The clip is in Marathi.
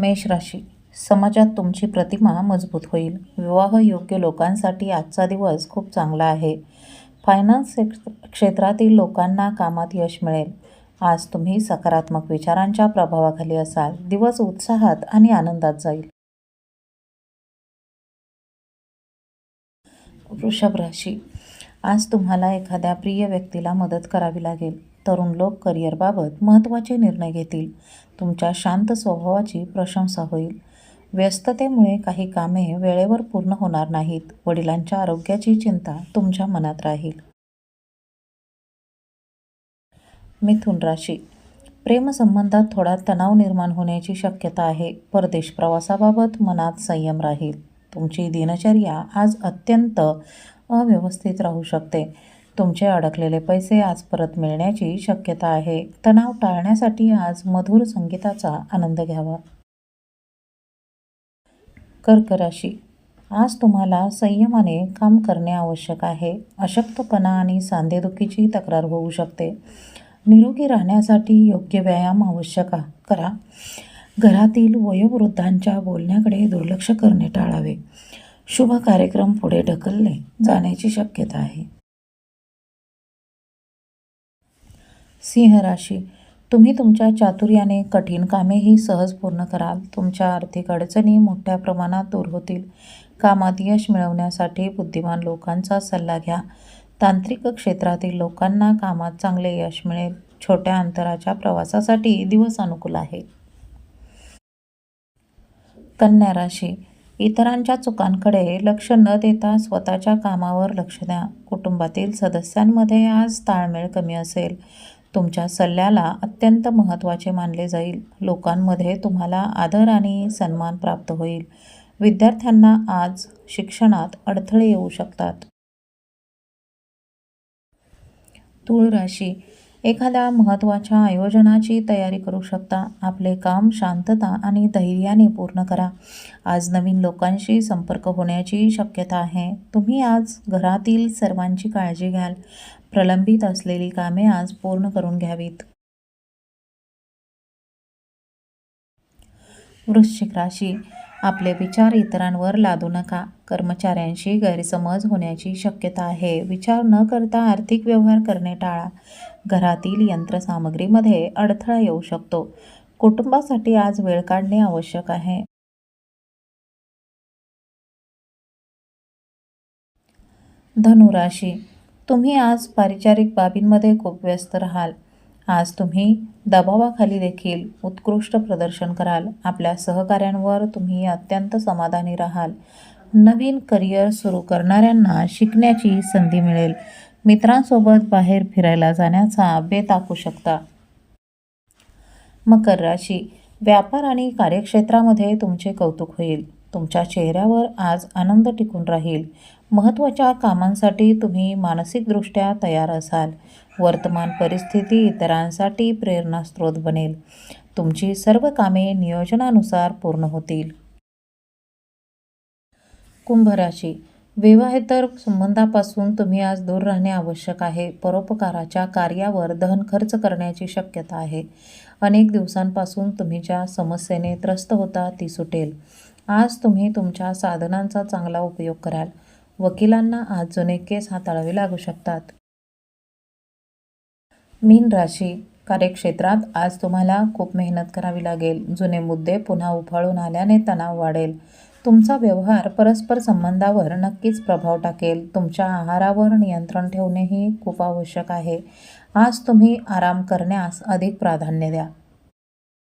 मेष राशी. समाजात तुमची प्रतिमा मजबूत होईल. विवाह योग्य लोकांसाठी आजचा दिवस खूप चांगला आहे. फायनान्स क्षेत्रातील लोकांना कामात यश मिळेल. आज तुम्ही सकारात्मक विचारांच्या प्रभावाखाली असाल. दिवस उत्साहात आणि आनंदात जाईल. वृषभ राशी. आज तुम्हाला एखाद्या प्रिय व्यक्तीला मदत करावी लागेल. तरुण लोक करिअरबाबत महत्त्वाचे निर्णय घेतील. तुमच्या शांत स्वभावाची प्रशंसा होईल. व्यस्ततेमुळे काही कामे वेळेवर पूर्ण होणार नाहीत. वडिलांच्या आरोग्याची चिंता तुमच्या मनात राहील. मिथुन राशी. प्रेमसंबंधात थोडा तणाव निर्माण होण्याची शक्यता आहे. परदेश प्रवासाबाबत मनात संयम राहील. तुमची दिनचर्या आज अत्यंत अव्यवस्थित राहू शकते. तुमचे अडकलेले पैसे आज परत मिळण्याची शक्यता आहे. तणाव टाळण्यासाठी आज मधुर संगीताचा आनंद घ्यावा. कर्क राशी आज तुम्हाला संयमाने काम करणे आवश्यक आहे. अशक्तपणा आणि सांधेदुखीची तक्रार होऊ शकते. निरोगी राहण्यासाठी योग्य व्यायाम आवश्यक आ- करा. घरातील वयोवृद्धांच्या बोलण्याकडे दुर्लक्ष करणे टाळावे. शुभ कार्यक्रम पुढे ढकलले जाण्याची शक्यता आहे. सिंह राशी. तुम्ही तुमच्या चातुर्याने कठीण कामेही सहज पूर्ण कराल. तुमच्या आर्थिक अडचणी मोठ्या प्रमाणात दूर होतील. कामात यश मिळवण्यासाठी बुद्धिमान लोकांचा सल्ला घ्या. तांत्रिक क्षेत्रातील लोकांना कामात चांगले यश मिळेल. छोट्या अंतराच्या प्रवासासाठी दिवस अनुकूल आहे कन्या राशी. इतरांच्या चुकांकडे लक्ष न देता स्वतःच्या कामावर लक्ष द्या. कुटुंबातील सदस्यांमध्ये आज ताळमेळ कमी असेल. तुमच्या सल्ल्याला अत्यंत महत्त्वाचे मानले जाईल. लोकांमध्ये तुम्हाला आदर आणि सन्मान प्राप्त होईल. विद्यार्थ्यांना आज शिक्षणात अडथळे येऊ शकतात. तूळ राशी एखाद्या महत्त्वाच्या आयोजनाची तयारी करू शकता. आपले काम शांतता आणि धैर्याने पूर्ण करा. आज नवीन लोकांशी संपर्क होण्याची शक्यता आहे. तुम्ही आज घरातील सर्वांची काळजी घ्याल. प्रलंबित असलेली कामे आज पूर्ण करून घ्यावीत. वृश्चिक राशी. आपले विचार इतरांवर लादू नका. कर्मचाऱ्यांशी गैरसमज होण्याची शक्यता आहे. विचार न करता आर्थिक व्यवहार करणे टाळा. घरातील यंत्रसामग्रीमध्ये अडथळा येऊ शकतो. कुटुंबासाठी आज वेळ काढणे आवश्यक आहे. धनुराशी. तुम्ही आज पारिचारिक बाबींमध्ये खूप व्यस्त राहाल. आज तुम्ही दबावाखाली देखील उत्कृष्ट प्रदर्शन कराल. आपल्या सहकाऱ्यांवर तुम्ही अत्यंत समाधानी राहाल. नवीन करिअर सुरू करणाऱ्यांना शिकण्याची संधी मिळेल. मित्रांसोबत बाहेर फिरायला जाण्याचा बेत आखू शकता. मकर राशी. व्यापार आणि कार्यक्षेत्रामध्ये तुमचे कौतुक होईल. तुमच्या चेहऱ्यावर आज आनंद टिकून राहील. महत्त्वाच्या कामांसाठी तुम्ही मानसिकदृष्ट्या तयार असाल. वर्तमान परिस्थिती इतरांसाठी प्रेरणास्त्रोत बनेल. तुमची सर्व कामे नियोजनानुसार पूर्ण होतील. कुंभराशी विवाहेतर संबंधापासून तुम्ही आज दूर राहणे आवश्यक आहे. परोपकाराच्या कार्यावर धन खर्च करण्याची शक्यता आहे. अनेक दिवसांपासून तुम्ही ज्या समस्येने त्रस्त होता ती सुटेल. आज तुम्ही तुमच्या साधनांचा चांगला उपयोग कराल. वकिलांना आज जुने केस हाताळावे लागू शकतात. मीन राशी कार्यक्षेत्रात आज तुम्हाला खूप मेहनत करावी लागेल. जुने मुद्दे पुन्हा उफाळून आल्याने तणाव वाढेल. तुमचा व्यवहार परस्पर संबंधावर नक्कीच प्रभाव टाकेल. तुमच्या आहारावर नियंत्रण ठेवणेही खूप आवश्यक आहे. आज तुम्ही आराम करण्यास अधिक प्राधान्य द्या.